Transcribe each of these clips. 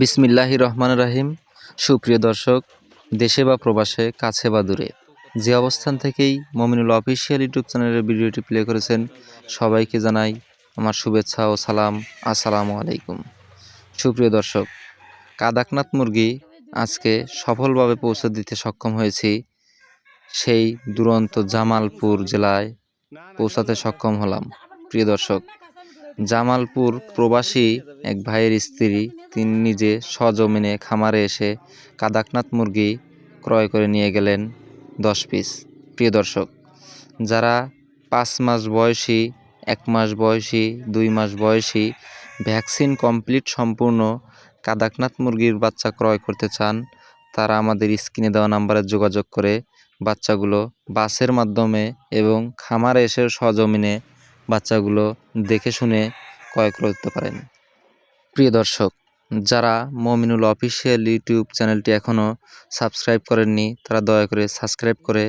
বিসমিল্লাহি রহমান রাহিম। সুপ্রিয় দর্শক, দেশে বা প্রবাসে, কাছে বা দূরে, যে অবস্থান থেকেই মমিনুল অফিসিয়াল ইউটিউব চ্যানেলের ভিডিওটি প্লে করেছেন, সবাইকে জানাই আমার শুভেচ্ছা ও সালাম। আসসালামু আলাইকুম। সুপ্রিয় দর্শক, কাদাকনাথ মুরগি আজকে সফলভাবে পৌঁছে দিতে সক্ষম হয়েছি সেই দুরন্ত জামালপুর জেলায় পৌঁছাতে সক্ষম হলাম। প্রিয় দর্শক জামালপুর প্রবাসী এক ভাইয়ের স্ত্রী, তিনি নিজে সজমিনে খামারে এসে কাদাকনাথ মুরগি ক্রয় করে নিয়ে গেলেন দশ পিস। প্রিয় দর্শক, যারা পাঁচ মাস বয়সী, এক মাস বয়সী, দুই মাস বয়সী, ভ্যাকসিন কমপ্লিট সম্পূর্ণ কাদাকনাথ মুরগির বাচ্চা ক্রয় করতে চান, তারা আমাদের স্ক্রিনে দেওয়া নাম্বারে যোগাযোগ করে বাচ্চাগুলো বাসের মাধ্যমে এবং খামারে এসে সজমিনে বাচ্চাগুলো দেখে শুনে ক্রয় করতে পারেন। প্রিয় দর্শক, যারা মমিনুল অফিসিয়াল ইউটিউব চ্যানেলটি এখনও সাবস্ক্রাইব করেননি, তারা দয়া করে সাবস্ক্রাইব করে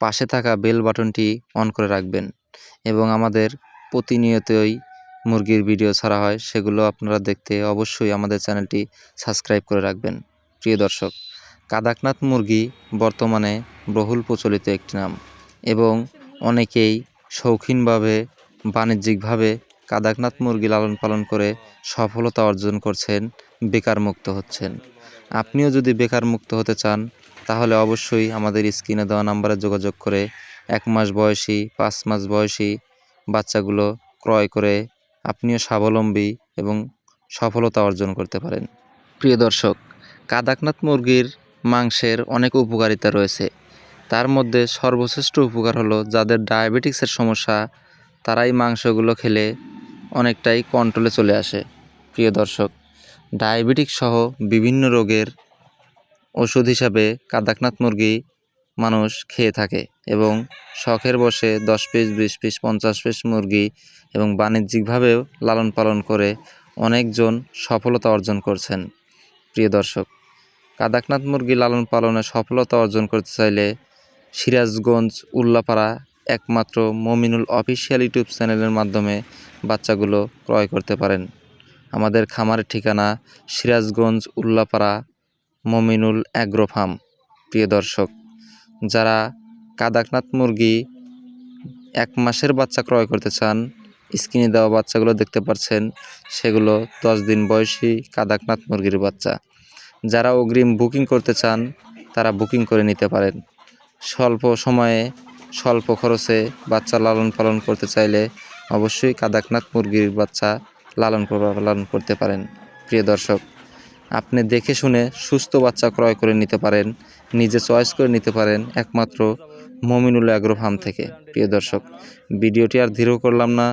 পাশে থাকা বেল বাটনটি অন করে রাখবেন এবং আমাদের প্রতিনিয়তই মুরগির ভিডিও ছাড়া হয়, সেগুলো আপনারা দেখতে অবশ্যই আমাদের চ্যানেলটি সাবস্ক্রাইব করে রাখবেন। প্রিয় দর্শক, কাদাকনাথ মুরগি বর্তমানে বহুল প্রচলিত একটি নাম এবং অনেকেই শৌখিনভাবে বাণিজ্যিকভাবে কাদাকনাথ মুরগি লালন পালন করে সফলতা অর্জন করছেন, বেকার মুক্ত হচ্ছেন। আপনিও যদি বেকার মুক্ত হতে চান, তাহলে অবশ্যই আমাদের স্ক্রিনে দেওয়া নাম্বারে যোগাযোগ করে এক মাস বয়সী, পাঁচ মাস বয়সী বাচ্চাগুলো ক্রয় করে আপনিও স্বাবলম্বী এবং সফলতা অর্জন করতে পারেন। প্রিয় দর্শক, কাদাকনাথ মুরগির মাংসের অনেক উপকারিতা রয়েছে। তার মধ্যে সর্বশ্রেষ্ঠ উপকার হলো যাদের ডায়াবেটিক্সের সমস্যা তারাই মাংসগুলো খেলে অনেকটাই কন্ট্রোলে চলে আসে, প্রিয় দর্শক। ডায়াবেটিক সহ বিভিন্ন রোগের ওষুধ হিসাবে কাদাকনাথ মুরগি মানুষ খেয়ে থাকে এবং শখের বসে দশ পিস, বিশ পিস, পঞ্চাশ পিস মুরগি এবং বাণিজ্যিকভাবেও লালন পালন করে অনেকজন সফলতা অর্জন করছেন, প্রিয় দর্শক। কাদাকনাথ মুরগি লালন পালনে সফলতা অর্জন করতে চাইলে সিরাজগঞ্জ, উল্লাপাড়া একমাত্র মমিনুল অফিসিয়াল ইউটিউব চ্যানেলের মাধ্যমে বাচ্চাগুলো ক্রয় করতে পারেন। আমাদের খামারের ঠিকানা সিরাজগঞ্জ উল্লাপাড়া মমিনুল অ্যাগ্রো ফার্ম। প্রিয় দর্শক, যারা কাদাকনাথ মুরগি এক মাসের বাচ্চা ক্রয় করতে চান, স্ক্রিনে দেওয়া বাচ্চাগুলো দেখতে পাচ্ছেন, সেগুলো দশ দিন বয়সী কাদাকনাথ মুরগির বাচ্চা। যারা অগ্রিম বুকিং করতে চান, তারা বুকিং করে নিতে পারেন। স্বল্প সময়ে স্বল্প খরচে বাচ্চা লালন পালন করতে চাইলে অবশ্যই কাদাকনাথ মুরগির বাচ্চা লালন পালন করতে পারেন। প্রিয় দর্শক আপনি দেখে শুনে সুস্থ বাচ্চা ক্রয় করে নিতে পারেন নিজে চয়েস করে নিতে পারেন একমাত্র মমিনুল অ্যাগ্রো ফার্ম থেকে। প্রিয় দর্শক ভিডিওটি আর ধীর করলাম না।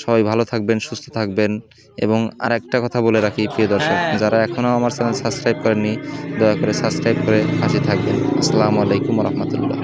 সবাই ভালো থাকবেন সুস্থ থাকবেন এবং আর একটা কথা বলে রাখি প্রিয় দর্শক যারা এখনও আমার চ্যানেল সাবস্ক্রাইব করেননি দয়া করে সাবস্ক্রাইব করে পাশে থাকবেন। আসসালামু আলাইকুম রহমতুল্লাহ।